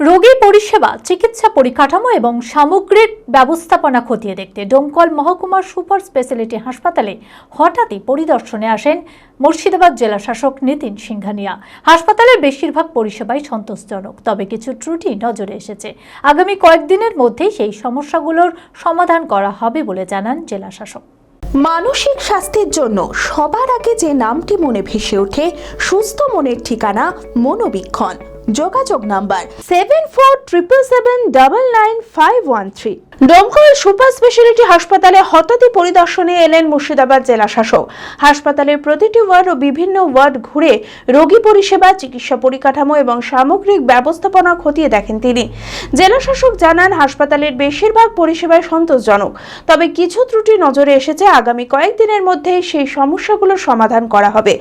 রোগী পরিষেবা, চিকিৎসা পরিকাঠামো এবং সামগ্রিক ব্যবস্থাপনা খতিয়ে দেখতে ডোমকল মহকুমার সুপার স্পেশালিটি হাসপাতালে হঠাৎই পরিদর্শনে আসেন মুর্শিদাবাদ জেলা শাসক নিতিন সিংঘানিয়া। হাসপাতালের বেশিরভাগ পরিষেবাই সন্তোষজনক, তবে কিছু ত্রুটি নজরে এসেছে। আগামী কয়েকদিনের মধ্যেই সেই সমস্যাগুলোর সমাধান করা হবে বলে জানান জেলা শাসক। মানসিক স্বাস্থ্যের জন্য সবার আগে যে নামটি মনে ভেসে ওঠে, সুস্থ মনের ঠিকানা মনোবীক্ষণ। যোগাযোগ number seven four triple seven double nine five one three Domkal super speciality হাসপাতালে হঠাৎই পরিদর্শনে এলেন মুর্শিদাবাদ জেলা শাসক। হাসপাতালের প্রতিটি ওয়ার্ড ও বিভিন্ন ওয়ার্ড ঘুরে রোগী পরিষেবা, চিকিৎসা পরিকাঠামো এবং সামগ্রিক ব্যবস্থাপনা খতিয়ে দেখেন তিনি। জেলা শাসক জানান, হাসপাতালের বেশিরভাগ পরিষেবায় সন্তোষজনক। তবে কিছু ত্রুটি নজরে এসেছে, আগামী কয়েকদিনের মধ্যেই সেই সমস্যাগুলোর সমাধান করা হবে।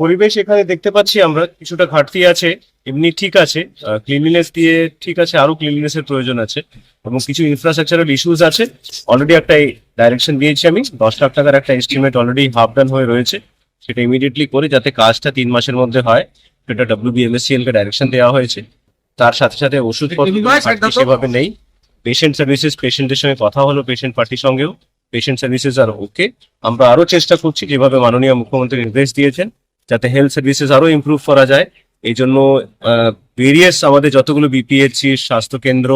পরিবেশ এখানে দেখতে পাচ্ছি আমরা কিছুটা ঘাটতি আছে এমনি ঠিক আছে ক্লিনলিনেস দিয়ে ঠিক আছে আরও ক্লিনলিনেস এর প্রয়োজন আছে এবং কিছু ইনফ্রাস্ট্রাকচারাল ইস্যুস আছে। অলরেডি একটা ডাইরেকশন দিয়েছি আমি দশ লাখ টাকার একটা এস্টিমেট অলরেডি হাফ ডান হয়ে রয়েছে সেটা ইমিডিয়েটলি করে যাতে কাজটা তিন মাসের মধ্যে হয় সেটা ডাব্লিউবিএমএসসিএল কে ডাইরেকশন দেওয়া হয়েছে। তার সাথে সাথে ওষুধপত্র সেভাবে নেই। পেশেন্ট সার্ভিসেস পেশেন্টের সঙ্গে কথা হলো পেশেন্ট পার্টির সঙ্গেও। পেশেন্ট সার্ভিসেস আর ওকে আমরা আরও চেষ্টা করছি যেভাবে মাননীয় মুখ্যমন্ত্রী নির্দেশ দিয়েছেন, যাতে হেলথ সার্ভিসেস আরও ইম্প্রুভ করা যায়। এই জন্য ভেরিয়াস আমাদের যতগুলো বিপিএসসি স্বাস্থ্য কেন্দ্র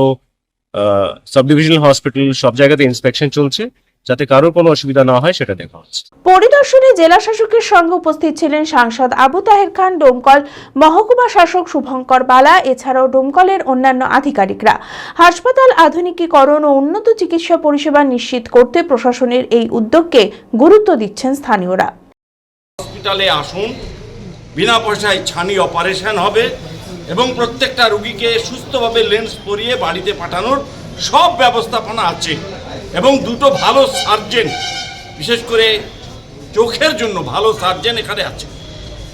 সাব ডিভিশনাল হসপিটাল সব জায়গাতে ইন্সপেকশন চলছে। যাতে কারোর কোনো অসুবিধা না হয় সেটা দেখা হচ্ছে। পরিদর্শনে জেলা শাসকের সঙ্গে উপস্থিত ছিলেন সাংসদ আবু তাহের খান ডোমকল মহকুমা শাসক শুভঙ্কর বালা এছাড়াও ডোমকলের অন্যান্য আধিকারিকরা। হাসপাতাল আধুনিকীকরণ ও উন্নত চিকিৎসা পরিষেবা নিশ্চিত করতে প্রশাসনের এই উদ্যোগকে গুরুত্ব দিচ্ছেন স্থানীয়রা। হসপিটালে আসুন বিনা পয়সায় ছানি অপারেশন হবে এবং প্রত্যেকটা রুগীকে সুস্থভাবে লেন্স পরিয়ে বাড়িতে পাঠানোর সব ব্যবস্থাপনা আছে। এবং দুটো ভালো সার্জেন, বিশেষ করে চোখের জন্য ভালো সার্জেন এখানে আছে।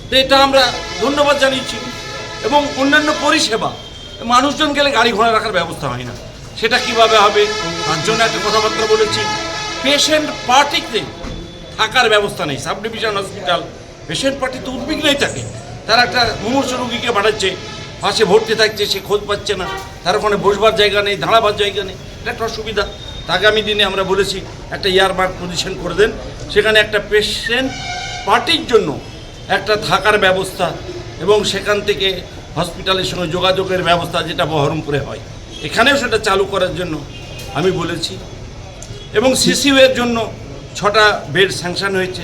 তো এটা আমরা ধন্যবাদ জানিয়েছি এবং অন্যান্য পরিষেবা, মানুষজন গেলে গাড়ি ঘোড়া রাখার ব্যবস্থা হয় না। সেটা কীভাবে হবে? তার জন্য একটা কথাবার্তা বলেছি। পেশেন্ট পার্টিতে থাকার ব্যবস্থা নেই। Sub division hospital patient party তো উদ্বিগ্নই থাকে। তারা একটা মুমূর্ষ রুগীকে বাড়াচ্ছে পাশে ভর্তি থাকছে, সে খোঁজ পাচ্ছে না। তার ওখানে বসবার জায়গা নেই, দাঁড়াবার জায়গা নেই। এটা একটা অসুবিধা। আগামী দিনে আমরা বলেছি একটা ইয়ারমার্ক পজিশন করে দেন। সেখানে একটা পেশেন্ট পার্টির জন্য একটা থাকার ব্যবস্থা এবং সেখান থেকে হসপিটালের সঙ্গে যোগাযোগের ব্যবস্থা যেটা বহরমপুরে হয়। এখানেও সেটা চালু করার জন্য আমি বলেছি। এবং সিসিউ এর জন্য ছটা বেড স্যাংশন হয়েছে।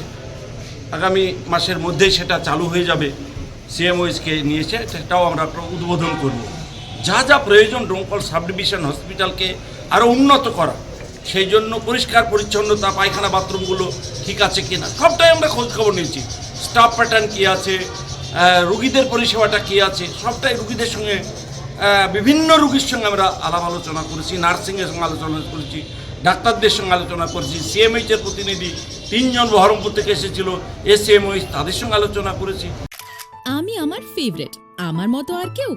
আগামী মাসের মধ্যেই সেটা চালু হয়ে যাবে। সিএমওইসকে নিয়েছে, সেটাও আমরা উদ্বোধন করব। যা যা প্রয়োজন ডোমকল সাব ডিভিশন হসপিটালকে আরও উন্নত করা। সেই জন্য পরিষ্কার পরিচ্ছন্নতা পায়খানা বাথরুমগুলো ঠিক আছে কিনা? সবটাই আমরা খোঁজ খবর নিয়েছি। স্টাফ প্যাটার্ন কী আছে? রুগীদের পরিষেবাটা কী আছে? সবটাই রুগীদের সঙ্গে বিভিন্ন রুগীর সঙ্গে আমরা আলাপ আলোচনা করেছি নার্সিংয়ের সঙ্গে আলোচনা করেছি ডাক্তারদের সঙ্গে আলোচনা করেছি সিএমএইচ এর প্রতিনিধি তিনজন বহরমপুর থেকে এসেছিল এসএমওইচ তাদের সঙ্গে আলোচনা করেছি। আমি আমার ফেভারিট আমার মতো আর কেউ।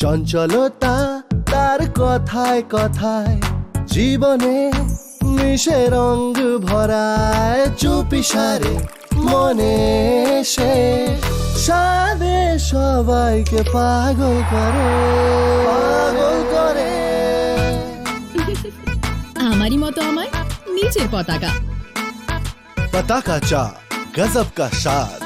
চঞ্চলতা তার কথায় কথায় জীবনে মিশে রং ভরায় চুপিসারে মনে সে। সাদে সবাইকে পাগল করে। পাগল করে। আমারই মতো আমার নিচের পতাকা। পতাকা চা গজব কা স্বাদ